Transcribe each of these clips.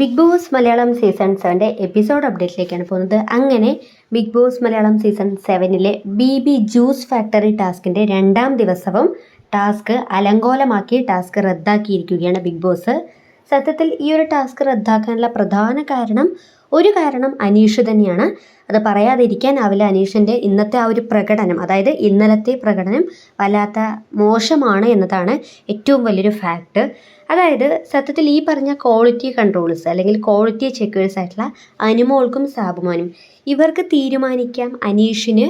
Big Boss Malayalam season സെവന്റെ episode അപ്ഡേറ്റിലേക്കാണ് പോകുന്നത്. അങ്ങനെ ബിഗ് ബോസ് മലയാളം സീസൺ സെവനിലെ ബി ബി ജ്യൂസ് ഫാക്ടറി ടാസ്കിന്റെ രണ്ടാം ദിവസവും ടാസ്ക് അലങ്കോലമാക്കി ടാസ്ക് റദ്ദാക്കിയിരിക്കുകയാണ് ബിഗ് ബോസ് സത്യത്തിൽ ഈ ഒരു ടാസ്ക് റദ്ദാക്കാനുള്ള പ്രധാന കാരണം ഒരു കാരണം അനീഷ് തന്നെയാണ്. അത് പറയാതിരിക്കാനാവില്ല അനീഷിന്റെ ഇന്നത്തെ ആ ഒരു പ്രകടനം. അതായത് ഇന്നലത്തെ പ്രകടനം വല്ലാത്ത മോശമാണ് എന്നതാണ് ഏറ്റവും വലിയൊരു ഫാക്ട് അതായത് സത്യത്തിൽ ഈ പറഞ്ഞ ക്വാളിറ്റി കൺട്രോൾസ് അല്ലെങ്കിൽ ക്വാളിറ്റി ചെക്കേഴ്സ് ആയിട്ടുള്ള അനുമോൾക്കും സാബുമാനും ഇവർക്ക് തീരുമാനിക്കാം അനീഷിന്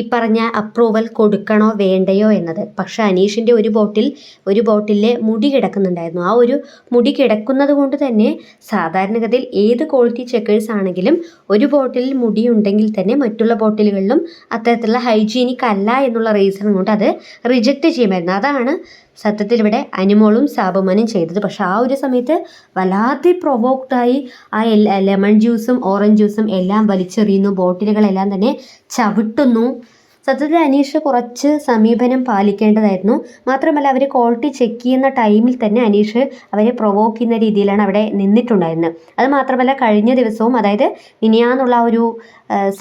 ഈ പറഞ്ഞ അപ്രൂവൽ കൊടുക്കണോ വേണ്ടയോ എന്നത്. പക്ഷെ അനീഷിന്റെ ഒരു ബോട്ടിൽ ഒരു ബോട്ടിലെ മുടി കിടക്കുന്നുണ്ടായിരുന്നു. ആ ഒരു മുടി കിടക്കുന്നത് കൊണ്ട് തന്നെ സാധാരണഗതിയിൽ ഏത് ക്വാളിറ്റി ചെക്കേഴ്സ് ആണെങ്കിലും ഒരു ബോട്ടിലിൽ മുടി ഉണ്ടെങ്കിൽ തന്നെ മറ്റുള്ള ബോട്ടിലുകളിലും അത്തരത്തിലുള്ള ഹൈജീനിക് അല്ല എന്നുള്ള റീസൺ കൊണ്ട് അത് റിജക്റ്റ് ചെയ്യുമായിരുന്നു. അതാണ് സത്യത്തിൽ ഇവിടെ അനിമോളും സാബുമനും ചെയ്തത്. പക്ഷെ ആ ഒരു സമയത്ത് വല്ലാതെ പ്രൊവോക്ഡായി ആ ലെമൺ ജ്യൂസും ഓറഞ്ച് ജ്യൂസും എല്ലാം വലിച്ചെറിയുന്നു. ബോട്ടിലുകളെല്ലാം തന്നെ ചവിട്ടുന്നു. സത്യത്തിൽ അനീഷ് കുറച്ച് സമീപനം പാലിക്കേണ്ടതായിരുന്നു. മാത്രമല്ല അവർ ക്വാളിറ്റി ചെക്ക് ചെയ്യുന്ന ടൈമിൽ തന്നെ അനീഷ് അവരെ പ്രൊവോക്ക് ചെയ്യുന്ന രീതിയിലാണ് അവിടെ നിന്നിട്ടുണ്ടായിരുന്നത്. അത് മാത്രമല്ല കഴിഞ്ഞ ദിവസവും അതായത് ഇനിയാന്നുള്ള ഒരു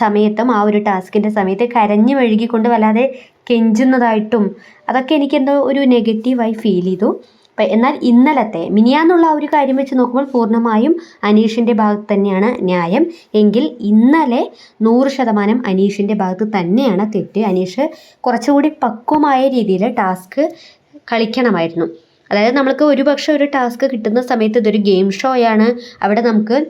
സമയത്തും ആ ഒരു ടാസ്കിന്റെ സമയത്ത് കരഞ്ഞു മെഴുകിക്കൊണ്ട് വല്ലാതെ കെഞ്ചുന്നതായിട്ടും അതൊക്കെ എനിക്കെന്തോ ഒരു നെഗറ്റീവായി ഫീൽ ചെയ്തു. എന്നാൽ ഇന്നലത്തെ മിനിയാന്നുള്ള ഒരു കാര്യം വെച്ച് നോക്കുമ്പോൾ പൂർണമായും അനീഷിന്റെ ഭാഗത്ത് തന്നെയാണ് ന്യായം. എങ്കിൽ ഇന്നലെ നൂറ് ശതമാനം അനീഷിന്റെ ഭാഗത്ത് തന്നെയാണ് തെറ്റ്. അനീഷ് കുറച്ചുകൂടി പക്വമായ രീതിയിൽ ടാസ്ക് കളിക്കണമായിരുന്നു. അതായത് നമ്മൾക്ക് ഒരുപക്ഷെ ഒരു ടാസ്ക് കിട്ടുന്ന സമയത്ത് ഇതൊരു ഗെയിം ഷോയാണ്. അവിടെ നമുക്ക്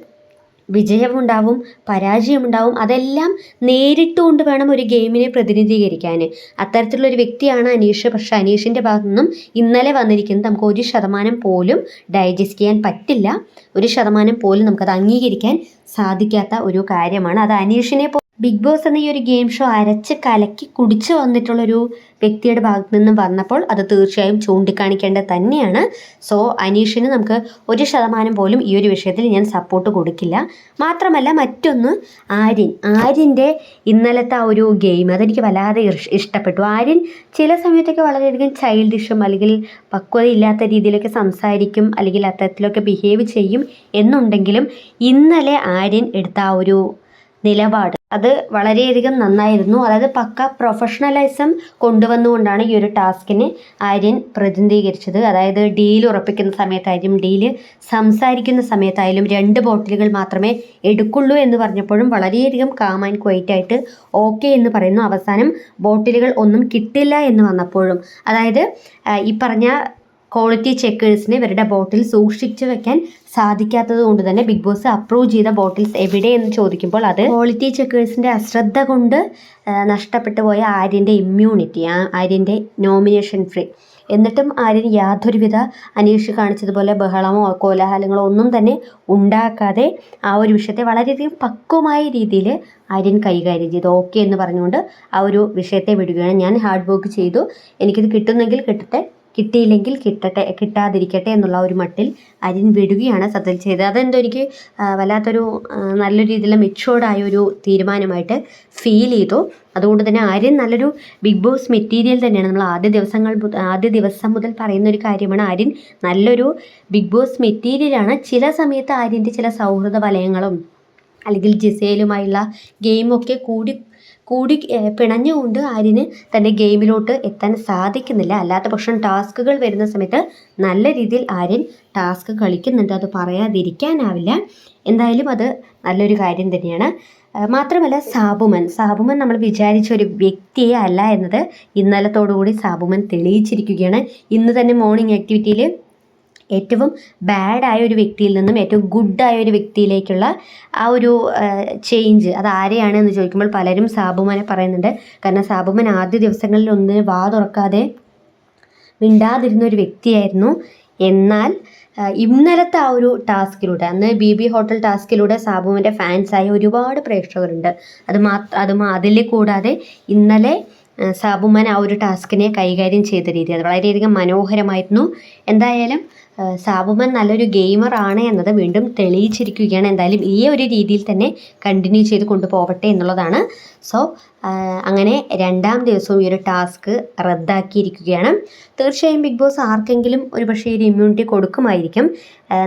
വിജയമുണ്ടാവും പരാജയമുണ്ടാവും. അതെല്ലാം നേരിട്ടുകൊണ്ട് വേണം ഒരു ഗെയിമിനെ പ്രതിനിധീകരിക്കാൻ അത്തരത്തിലുള്ള ഒരു വ്യക്തിയാണ് അനീഷ്. പക്ഷേ അനീഷിന്റെ ഭാഗത്തു നിന്നും ഇന്നലെ വന്നിരിക്കുന്നത് നമുക്ക് ഒരു ശതമാനം പോലും ഡൈജസ്റ്റ് ചെയ്യാൻ പറ്റില്ല. ഒരു ശതമാനം പോലും നമുക്കത് അംഗീകരിക്കാൻ സാധിക്കാത്ത ഒരു കാര്യമാണ്. അത് അനീഷിനെ ബിഗ് ബോസ് എന്ന ഈ ഒരു ഗെയിം ഷോ അരച്ച് കലക്കി കുടിച്ചു വന്നിട്ടുള്ളൊരു വ്യക്തിയുടെ ഭാഗത്തു നിന്നും വന്നപ്പോൾ അത് തീർച്ചയായും ചൂണ്ടിക്കാണിക്കേണ്ടത് തന്നെയാണ്. സോ അനീഷിന് നമുക്ക് ഒരു ശതമാനം പോലും ഈ ഒരു വിഷയത്തിൽ ഞാൻ സപ്പോർട്ട് കൊടുക്കില്ല. മാത്രമല്ല മറ്റൊന്ന് ആര്യൻ. ആര്യന്റെ ഇന്നലത്തെ ആ ഒരു ഗെയിം അതെനിക്ക് വല്ലാതെ ഇഷ്ടപ്പെട്ടു. ആര്യൻ ചില സമയത്തൊക്കെ വളരെയധികം ചൈൽഡിഷും അല്ലെങ്കിൽ പക്വതയില്ലാത്ത രീതിയിലൊക്കെ സംസാരിക്കും അല്ലെങ്കിൽ അത്തരത്തിലൊക്കെ ബിഹേവ് ചെയ്യും എന്നുണ്ടെങ്കിലും ഇന്നലെ ആര്യൻ എടുത്ത ആ ഒരു നിലപാട് അത് വളരെയധികം നന്നായിരുന്നു. അതായത് പക്ക പ്രൊഫഷണലിസം കൊണ്ടുവന്നുകൊണ്ടാണ് ഈ ഒരു ടാസ്കിന് ആര്യൻ പ്രതിനിധീകരിച്ചത്. അതായത് ഡീൽ ഉറപ്പിക്കുന്ന സമയത്തായാലും ഡീൽ സംസാരിക്കുന്ന സമയത്തായാലും രണ്ട് ബോട്ടിലുകൾ മാത്രമേ എടുക്കുള്ളൂ എന്ന് പറഞ്ഞപ്പോഴും വളരെയധികം കാം ആൻഡ് ക്വൈറ്റ് ആയിട്ട് ഓക്കെ എന്ന് പറയുന്നു. അവസാനം ബോട്ടിലുകൾ ഒന്നും കിട്ടില്ല എന്ന് വന്നപ്പോഴും. അതായത് ഈ പറഞ്ഞ ക്വാളിറ്റി ചെക്കേഴ്സിന് ഇവരുടെ ബോട്ടിൽ സൂക്ഷിച്ചു വെക്കാൻ സാധിക്കാത്തത് കൊണ്ട് തന്നെ ബിഗ് ബോസ് അപ്രൂവ് ചെയ്ത ബോട്ടിൽസ് എവിടെയെന്ന് ചോദിക്കുമ്പോൾ അത് ക്വാളിറ്റി ചെക്കേഴ്സിന്റെ അശ്രദ്ധ കൊണ്ട് നഷ്ടപ്പെട്ടു പോയ ആര്യന്റെ ഇമ്മ്യൂണിറ്റി ആ ആര്യന്റെ നോമിനേഷൻ ഫ്രീ എന്നിട്ടും ആര്യൻ യാതൊരുവിധ അനീഷ് കാണിച്ചതുപോലെ ബഹളമോ കോലാഹലങ്ങളോ ഒന്നും തന്നെ ഉണ്ടാക്കാതെ ആ ഒരു വിഷയത്തെ വളരെയധികം പക്വമായ രീതിയിൽ ആര്യൻ കൈകാര്യം ചെയ്തു. ഓക്കെ എന്ന് പറഞ്ഞുകൊണ്ട് ആ ഒരു വിഷയത്തെ വിടുകയാണ്. ഞാൻ ഹാർഡ് വർക്ക് ചെയ്തു. എനിക്കിത് കിട്ടുന്നെങ്കിൽ കിട്ടട്ടെ. കിട്ടിയില്ലെങ്കിൽ കിട്ടട്ടെ കിട്ടാതിരിക്കട്ടെ എന്നുള്ള ഒരു മട്ടിൽ അരിൻ വിടുകയാണ് സത്യൽ ചെയ്തത്. അതെന്തോ എനിക്ക് വല്ലാത്തൊരു നല്ല രീതിയിൽ മെച്ചുവേർഡായ ഒരു തീരുമാനമായിട്ട് ഫീൽ ചെയ്തു. അതുകൊണ്ട് തന്നെ ആര്യൻ നല്ലൊരു ബിഗ് ബോസ് മെറ്റീരിയൽ തന്നെയാണ്. നമ്മൾ ആദ്യ ദിവസങ്ങൾ ആദ്യ ദിവസം മുതൽ പറയുന്ന ഒരു കാര്യമാണ് ആര്യൻ നല്ലൊരു ബിഗ് ബോസ് മെറ്റീരിയലാണ് ചില സമയത്ത് ആര്യന്റെ ചില സൗഹൃദ വലയങ്ങളും അല്ലെങ്കിൽ ജിസയിലുമായുള്ള ഗെയിമൊക്കെ കൂടി കൂടി പിണഞ്ഞുകൊണ്ട് ആര്യന് തന്റെ ഗെയിമിലോട്ട് എത്താൻ സാധിക്കുന്നില്ല. അല്ലാത്ത പക്ഷം ടാസ്കുകൾ വരുന്ന സമയത്ത് നല്ല രീതിയിൽ ആര്യൻ ടാസ്ക് കളിക്കുന്നുണ്ട്. അത് പറയാതിരിക്കാനാവില്ല. എന്തായാലും അത് നല്ലൊരു കാര്യം തന്നെയാണ്. മാത്രമല്ല സാബുമൻ. സാബുമൻ നമ്മൾ വിചാരിച്ച ഒരു വ്യക്തിയെ അല്ല എന്നത് ഇന്നലത്തോടുകൂടി സാബുമൻ തെളിയിച്ചിരിക്കുകയാണ്. ഇന്ന് തന്നെ മോർണിംഗ് ആക്ടിവിറ്റിയിൽ ഏറ്റവും ബാഡായ ഒരു വ്യക്തിയിൽ നിന്നും ഏറ്റവും ഗുഡായ ഒരു വ്യക്തിയിലേക്കുള്ള ആ ഒരു ചേഞ്ച് അത് ആരെയാണ് എന്ന് ചോദിക്കുമ്പോൾ പലരും സാബുമനെ പറയുന്നുണ്ട്. കാരണം സാബുമൻ ആദ്യ ദിവസങ്ങളിൽ ഒന്നിന് വാ തുറക്കാതെ മിണ്ടാതിരുന്ന ഒരു വ്യക്തിയായിരുന്നു. എന്നാൽ ഇന്നലത്തെ ആ ഒരു ടാസ്കിലൂടെ അന്ന് ബി ബി ഹോട്ടൽ ടാസ്കിലൂടെ സാബുവിന്റെ ഫാൻസായ ഒരുപാട് പ്രേക്ഷകരുണ്ട്. അത് മാത്ര അത് അതിൽ കൂടാതെ ഇന്നലെ സാബുമാൻ ആ ഒരു ടാസ്കിനെ കൈകാര്യം ചെയ്ത രീതി അത് വളരെയധികം മനോഹരമായിരുന്നു. എന്തായാലും സാബുമൻ നല്ലൊരു ഗെയിമർ ആണ് എന്നത് വീണ്ടും തെളിയിച്ചിരിക്കുകയാണ്. എന്തായാലും ഈ ഒരു രീതിയിൽ തന്നെ കണ്ടിന്യൂ ചെയ്ത് കൊണ്ടുപോകട്ടെ എന്നുള്ളതാണ്. സോ അങ്ങനെ രണ്ടാം ദിവസവും ഈ ഒരു ടാസ്ക് റദ്ദാക്കിയിരിക്കുകയാണ്. തീർച്ചയായും ബിഗ് ബോസ് ആർക്കെങ്കിലും ഒരു പക്ഷേ ഒരു ഇമ്മ്യൂണിറ്റി കൊടുക്കുമായിരിക്കും.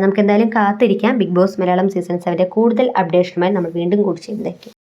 നമുക്ക് എന്തായാലും കാത്തിരിക്കാം. ബിഗ് ബോസ് മലയാളം സീസൺ സെവന്റെ കൂടുതൽ അപ്ഡേഷനുമായി നമ്മൾ വീണ്ടും കൂടി ചെയ്യുന്നതായിരിക്കും.